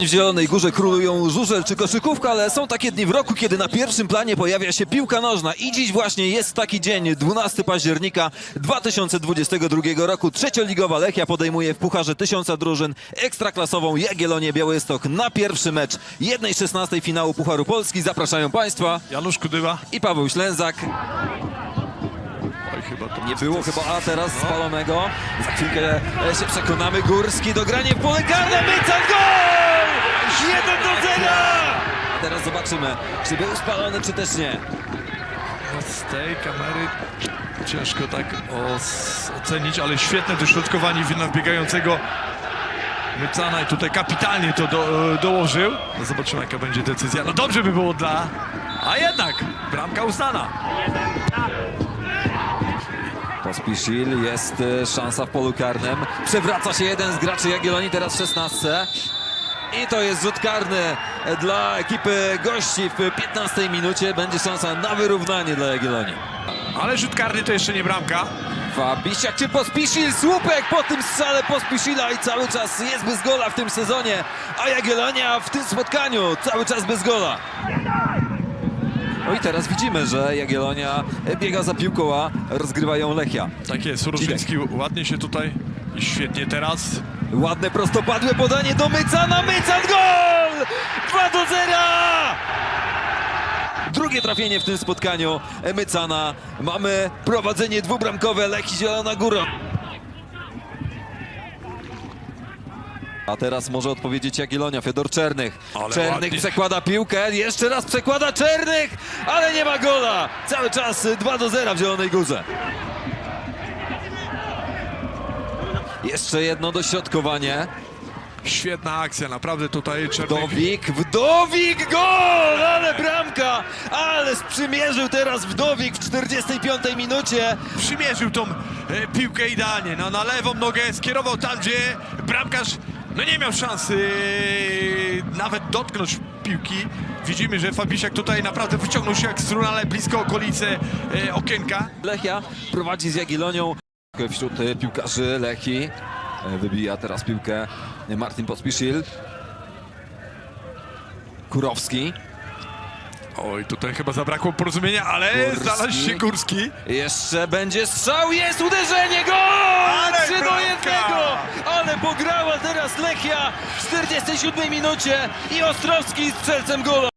W Zielonej Górze królują żużel czy koszykówka, ale są takie dni w roku, kiedy na pierwszym planie pojawia się piłka nożna. I dziś właśnie jest taki dzień, 12 października 2022 roku. Trzecioligowa Lechia podejmuje w Pucharze Tysiąca Drużyn ekstraklasową Jagiellonię Białystok na pierwszy mecz 1-16 finału Pucharu Polski. Zapraszają Państwa Janusz Kudywa. i Paweł Ślęzak. Oj, chyba to Nie było chyba A teraz spalonego. Za chwilkę się przekonamy. Górski dogranie w pole karne. Mycan gol! 1 do 0! Teraz zobaczymy, czy był spalony, czy też nie. No, z tej kamery ciężko tak ocenić, ale świetne dośrodkowanie wina wbiegającego Mycana i tutaj kapitalnie to do, dołożył. No zobaczymy jaka będzie decyzja. No dobrze by było dla... A jednak bramka uznana. Pospisil, jest e, szansa w polu karnym. Przewraca się jeden z graczy Jagiellonii, teraz w 16. I to jest rzut karny dla ekipy gości w 15 minucie. Będzie szansa na wyrównanie dla Jagiellonii. Ale rzut karny to jeszcze nie bramka. Fabisiak czy Pospisil? Słupek po tym strzale Pospisila i cały czas jest bez gola w tym sezonie. A Jagiellonia w tym spotkaniu cały czas bez gola. No i teraz widzimy, że Jagiellonia biega za piłką, a rozgrywa ją Lechia. Tak jest, Różyński ładnie się tutaj i świetnie teraz. Ładne prostopadłe podanie do Mycana. Mycan gol! 2 do 0! Drugie trafienie w tym spotkaniu Mycana. Mamy prowadzenie dwubramkowe Lechii Zielona Góra. A teraz może odpowiedzieć Jagiellonia, Fedor Czernych. Ale Czernych ładnie. przekłada piłkę, jeszcze raz przekłada Czernych, ale nie ma gola. Cały czas 2 do 0 w Zielonej Górze. Jeszcze jedno dośrodkowanie. Świetna akcja, naprawdę tutaj Czernych... Wdowik, Wdowik, gol! Ale bramka! Ale sprzymierzył teraz Wdowik w 45 minucie. przymierzył tą e, piłkę idealnie. No, na lewą nogę skierował tam, gdzie bramkarz no, nie miał szansy e, nawet dotknąć piłki. Widzimy, że Fabisiak tutaj naprawdę wyciągnął się jak struna, ale blisko okolice e, okienka. Lechia prowadzi z Jagiellonią wśród e, piłkarzy Lechi. E, Wybija teraz piłkę Martin Pospisil. Kurowski. Oj, tutaj chyba zabrakło porozumienia, ale Górski. znalazł się Górski. Jeszcze będzie strzał, jest uderzenie, gol! Ale 3 do bramka! 1! Ale pograła teraz Lechia w 47 minucie i Ostrowski strzelcem gola.